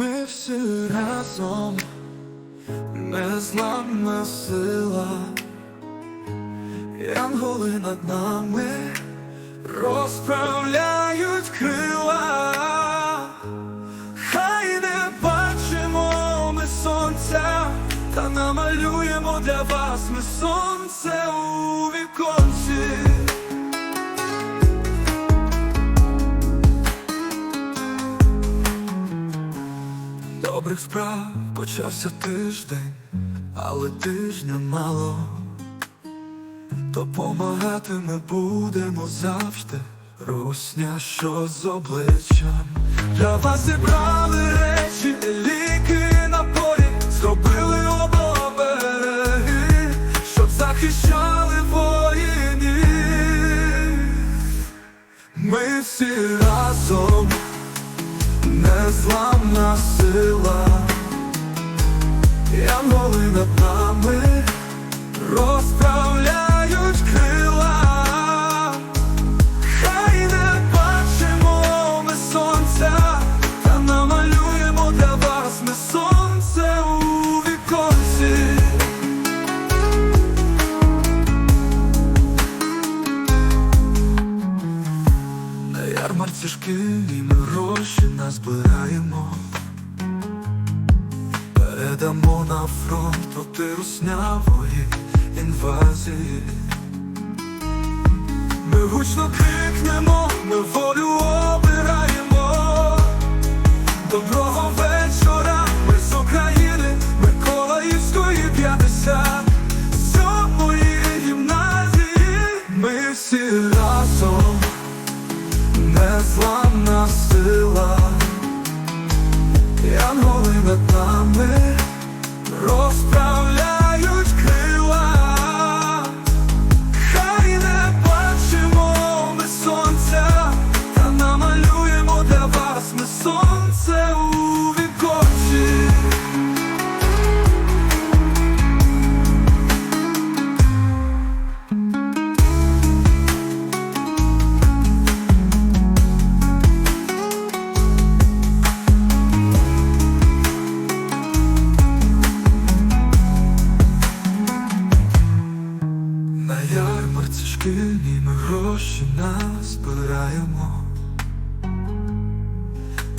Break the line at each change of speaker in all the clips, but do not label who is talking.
Ми всі разом, незламна сила, Янголи над нами розправляють крила, хай не бачимо ми сонця, та намалюємо для вас ми сонце Добрих справ почався тиждень, але тижня мало. Допомагати ми будемо завжди. Русня, що з обличчям Для вас зібрали речі, ліки на полі, зробили обереги, щоб захищали воїнів. Ми всі разом незламна сила, Янголи над нами. Розправляють На і ми гроші назбираємо. Передамо на фронт проти руснявої інвазії. Ми гучно крикнемо, незламна сила, Янголи над нами ярмарці ми гроші назбираємо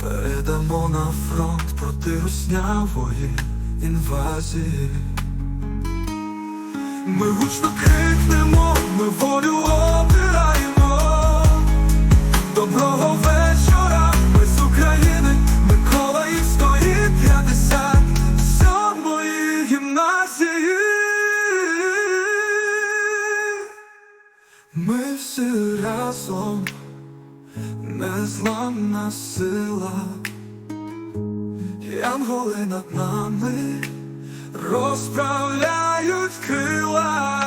Передамо на фронт проти руснявої інвазії. Ми гучно крикнемо, ми Ми всі разом незламна сила, Янголи над нами розправляють крила,